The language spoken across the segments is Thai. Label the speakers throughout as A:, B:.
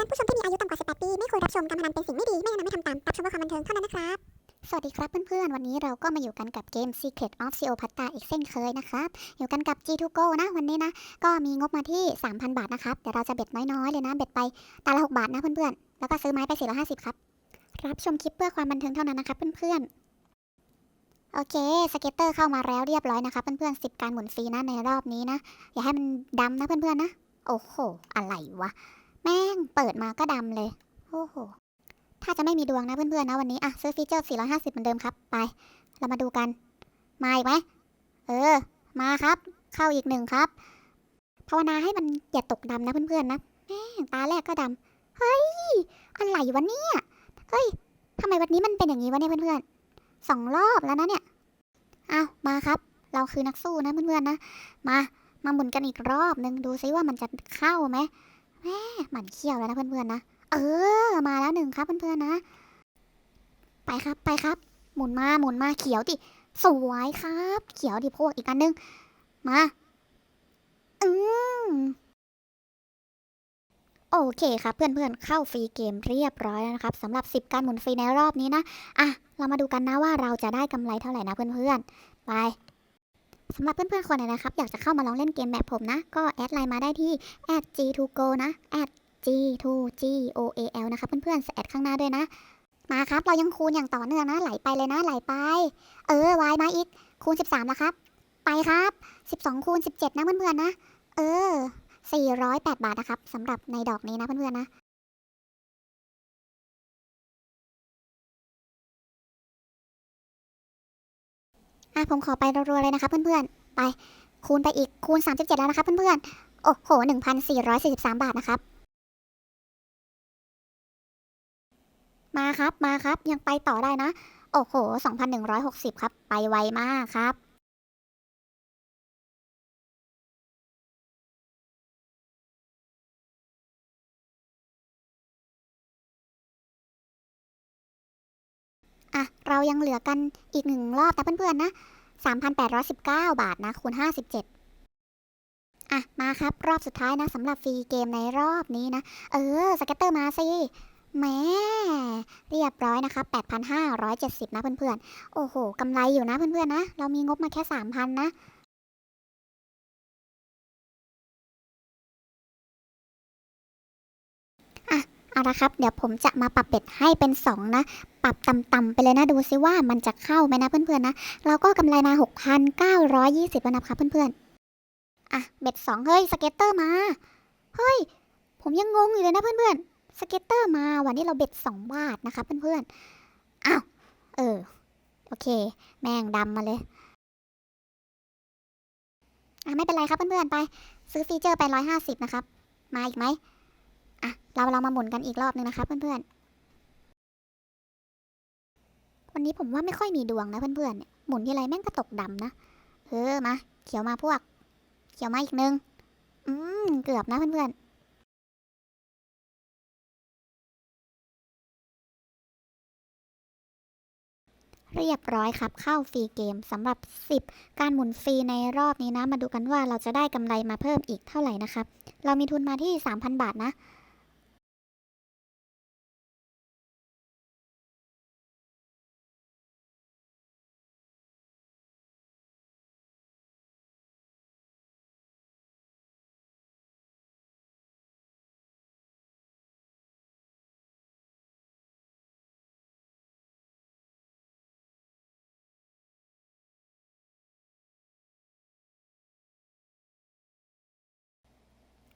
A: อนผู้ชมที่มีอายุต่ำกว่า 18 ปี ไม่ควรรับชมการพนันเป็นสิ่งไม่ดี ไม่แนะนำให้ทำตาม รับชมเพื่อความบันเทิงเท่านั้นนะครับ สวัสดีครับเพื่อนๆ วันนี้เราก็มาอยู่กันกับเกม Secret of c e o p a t a อีกเช่นเคยนะครับ อยู่กันกับ G2Go นะวันนี้นะ ก็มีงบมาที่ 3,000 บาทนะครับ เดี๋ยวเราจะเบ็ดน้อยๆ เลยนะ เบ็ดไปตาละ 6 บาทนะเพื่อนๆ แล้วก็ซื้อไม้ไป 450 ครับ รับชมคลิปเพื่อความบันเทิงเท่านั้นนะครับเพื่อนๆโอเค สเก็ตเตอร์เข้ามาแล้วเรียบร้อยนะครับเพื่อนๆ10การหมุนฟรีนะในรอบนี้นะ อย่าให้มันดำนะเพื่อนๆนะ โอ้โห อะไรวะ แม่งเปิดมาก็ดำเลย โอ้โห ถ้าจะไม่มีดวงนะเพื่อนๆนะวันนี้ อะ ซื้อฟีเจอร์ 450 เหมือนเดิมครับ ไป เรามาดูกัน มาอีกไหม เออ มาครับ เข้าอีกหนึ่งครับ ภาวนาให้มันอย่าตกดำนะเพื่อนๆนะ แม่งตาแรกก็ดำ เฮ้ย อะไรวะเนี่ย เฮ้ยทำไมวันนี้มันเป็นอย่างนี้วะเนี่ยเพื่อนๆสองรอบแล้วนะเนี่ยอ้าวมาครับ เราคือนักสู้นะเพื่อนๆนะ มา มาหมุนกันอีกรอบนึงดูซิว่ามันจะเข้าไหม แม่หมันเขี้ยวแล้วนะเพื่อนๆนะ เออ มาแล้วหนึ่งครับเพื่อนๆนะ ไปครับไปครับ หมุนมาหมุนมาเขียวดิ สวยครับ เขียวดิพวกอีกอันหนึง มา อืมโอเคครับเพื่อนๆเข้าฟรีเกมเรียบร้อยแล้วนะครับสำหรับ 10 การหมุนฟรีในรอบนี้นะ อะ เรามาดูกันนะว่าเราจะได้กำไรเท่าไหร่นะเพื่อนๆ ไป สำหรับเพื่อนๆคนไหนนะครับ อยากจะเข้ามาลองเล่นเกมแบบผมนะ ก็แอดไลน์มาได้ที่ @g2go นะ G2GOAL นะคะเพื่อนๆแอดข้างหน้าด้วยนะ มาครับเรายังคูณอย่างต่อเนื่องนะ ไหลไปเลยนะไหลไป เออวายมาอีกคูณ 13แล้วครับ ไปครับ 12คูณ17 นะเพื่อนๆนะ เออ 408 บาทนะครับสำหรับในดอกนี้นะเพื่อนๆนะ อะผมขอไปรัวๆเลยนะครับเพื่อนๆ ไปคูณไปอีกคูณ 37 แล้วนะครับเพื่อนๆ โอ้โห 1,443 บาทนะครับ มาครับมาครับยังไปต่อได้นะ โอ้โห 2,160 ครับ ไปไวมากครับ เรายังเหลือกันอีกหนึ่งรอบแต่เพื่อนๆนะ3,819 บาทนะคูณ57อะ มาครับ รอบสุดท้ายนะสำหรับฟรีเกมในรอบนี้นะ เออ สเก็ตเตอร์มาสิแหมเรียบร้อยนะครับ 8,570 นะเพื่อนๆ โอ้โหกำไรอยู่นะเพื่อนๆนะ เรามีงบมาแค่ 3,000 นะ เอาละครับ เดี๋ยวผมจะมาปรับเบ็ดให้เป็น2นะปรับต่ำๆไปเลยนะดูซิว่ามันจะเข้าไหมนะเพื่อนๆนะเราก็กำไรมา 6,920แล้วนะครับเพื่อนๆอะเบ็ด2เฮ้ยสเก็ตเตอร์มาเฮ้ยผมยังงงอยู่เลยนะเพื่อนๆสเก็ตเตอร์มาวันนี้เราเบ็ด2บาทนะคะเพื่อนๆอ้าวเออโอเค แม่งดำมาเลยอะไม่เป็นไรครับเพื่อนๆไป ซื้อฟีเจอร์ไป 150 นะครับ มาอีกไหม เราเรามาหมุนกันอีกรอบนึงนะครับเพื่อนๆ วันนี้ผมว่าไม่ค่อยมีดวงนะเพื่อนๆเนี่ยหมุนทีไรแม่งก็ตกดำนะ เออมา เขียวมาพวก เขียวมาอีกนึง อืม เกือบนะเพื่อนๆเรียบร้อยครับ เข้าฟรีเกมสำหรับ 10 การหมุนฟรีในรอบนี้นะ มาดูกันว่าเราจะได้กำไรมาเพิ่มอีกเท่าไหร่นะครับ เรามีทุนมาที่ 3,000 บาทนะ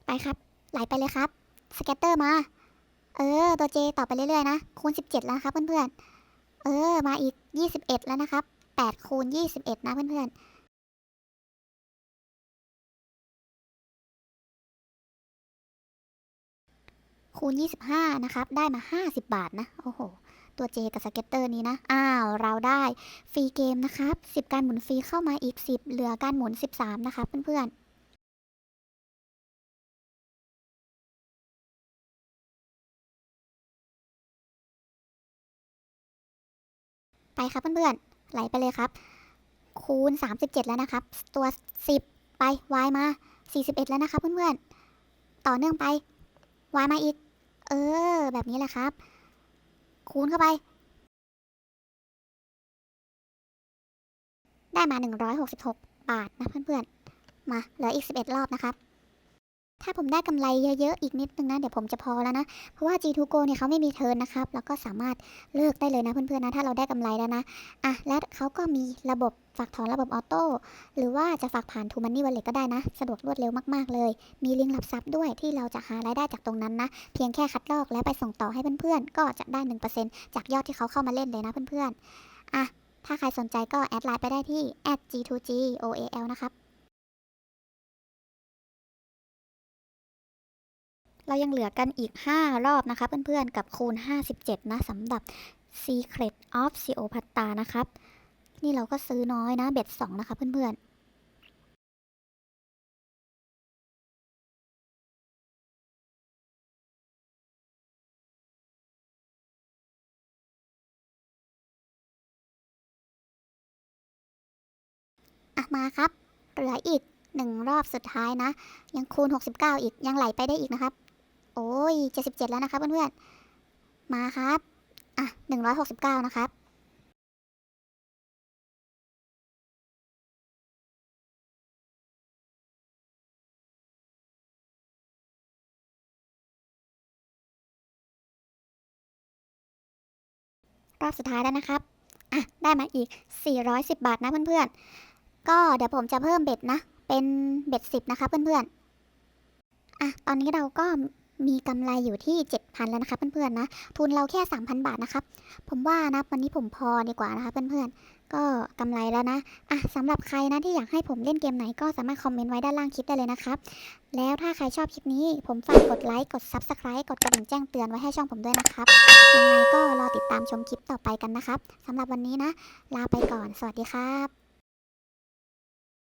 A: ไปครับ ไหลไปเลยครับสเก็ตเตอร์มา เออ ตัวเจต่อไปเรื่อยๆนะ คูณ 17 แล้วครับเพื่อนๆ เออ มาอีก 21 แล้วนะครับ 8 คูณ 21 นะเพื่อนๆคูณ 25 นะครับ ได้มา 50 บาทนะ โอ้โห ตัวเจกับสเก็ตเตอร์นี้นะ อ้าว เราได้ฟรีเกมนะครับ 10 การหมุนฟรีเข้ามาอีก 10 เหลือการหมุน 13 นะครับเพื่อนๆ ไปครับเพื่อนๆ ไหลไปเลยครับ คูณ 37 แล้วนะครับ ตัว 10 ไป y มา 41 แล้วนะครับเพื่อนๆ ต่อเนื่องไป y มาอีก เออ แบบนี้แหละครับ คูณเข้าไป ได้มา 166 บาทนะเพื่อนๆ มา เหลืออีก 11 รอบนะครับ ถ้าผมได้กำไรเยอะๆ อีกนิดนึงนะ เดี๋ยวผมจะพอแล้วนะ เพราะว่า G2 Go เนี่ยเขาไม่มีเทิร์นนะครับ แล้วก็สามารถเลิกได้เลยนะเพื่อนๆนะ ถ้าเราได้กำไรแล้วนะ อะ และเขาก็มีระบบฝากถอนระบบออโต้ หรือว่าจะฝากผ่าน t ูมันนี่วันเล็ก็ได้นะ สะดวกรวดเร็วมากๆเลย มีลิงก์รับทรัพย์ด้วยที่เราจะหารายได้จากตรงนั้นนะ เพียงแค่คัดลอกแล้วไปส่งต่อให้เพื่อนๆ ก็จะได้ 1%จากยอดที่เขาเข้ามาเล่นเลยนะเพื่อนๆ อะ ถ้าใครสนใจก็แอดไลน์ไปได้ที่ @g2goal นะครับ เรายังเหลือกันอีก 5 รอบนะคะ เพื่อนๆ กับคูณ 57 นะสำหรับ Secret of c e o p a t a นะครับ นี่เราก็ซื้อน้อยนะ เบ็ด 2 นะคะ เพื่อนๆอะมาครับ เหลืออีก1รอบสุดท้ายนะ ยังคูณ 69 อีกยังไหลไปได้อีกนะครับ โอ้ย77แล้วนะครับเพื่อนๆ มาครับ อะ169นะครับรอบสุดท้ายแล้วนะครับ อะ ได้มาอีก 410 บาทนะเพื่อนๆ ก็เดี๋ยวผมจะเพิ่มเบ็ดนะ เป็นเบ็ด10 นะคะเพื่อนๆ อะ ตอนนี้เราก็ มีกำไรอยู่ที่ 7,000 แล้วนะคะเพื่อนๆนะ ทุนเราแค่ 3,000 บาทนะครับ ผมว่านะวันนี้ผมพอดีกว่านะคะเพื่อนๆ ก็กำไรแล้วนะอะสำหรับใครนะที่อยากให้ผมเล่นเกมไหนก็สามารถคอมเมนต์ไว้ด้านล่างคลิปได้เลยนะครับ แล้วถ้าใครชอบคลิปนี้ ผมฝากกดไลค์กด Subscribe กดกระดิ่งแจ้งเตือนไว้ให้ช่องผมด้วยนะครับ ยังไงก็รอติดตามชมคลิปต่อไปกันนะครับสำหรับวันนี้นะ ลาไปก่อน สวัสดีครับ